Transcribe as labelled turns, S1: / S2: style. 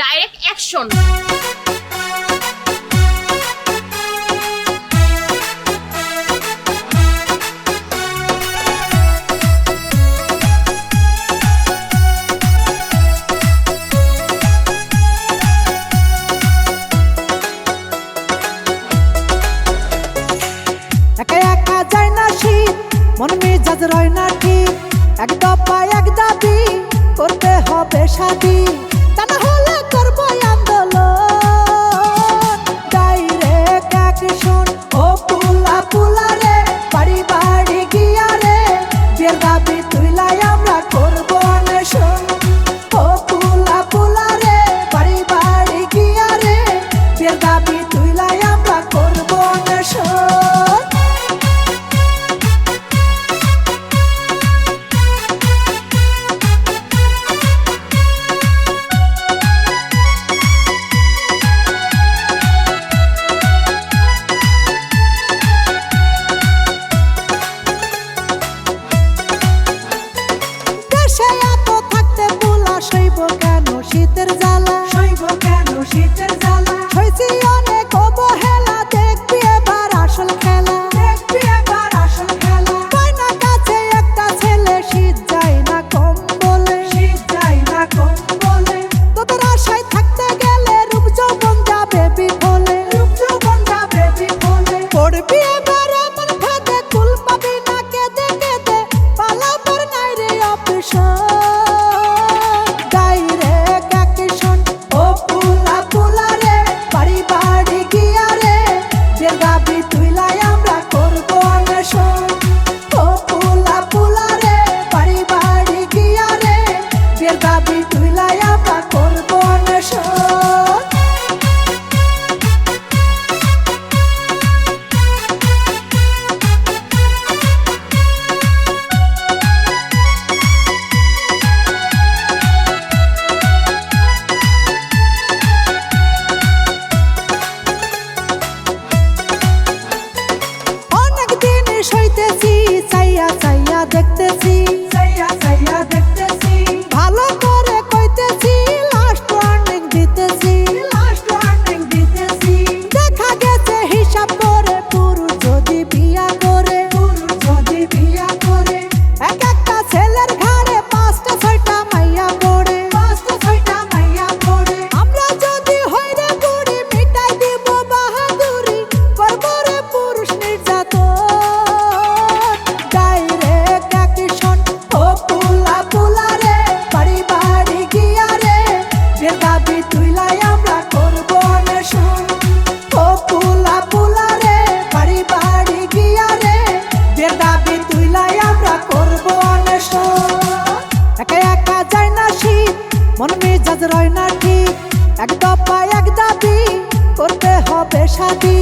S1: Direct action.
S2: মন পায় রয় না এক দাবি করতে হবে সাথী। ঝুলাইয়া পাকল বনসা হব অনেষ্ট একা একা যায় না শীত, মন মেজাজ রয় না ঠিক। এক দফা এক দাবি সাদী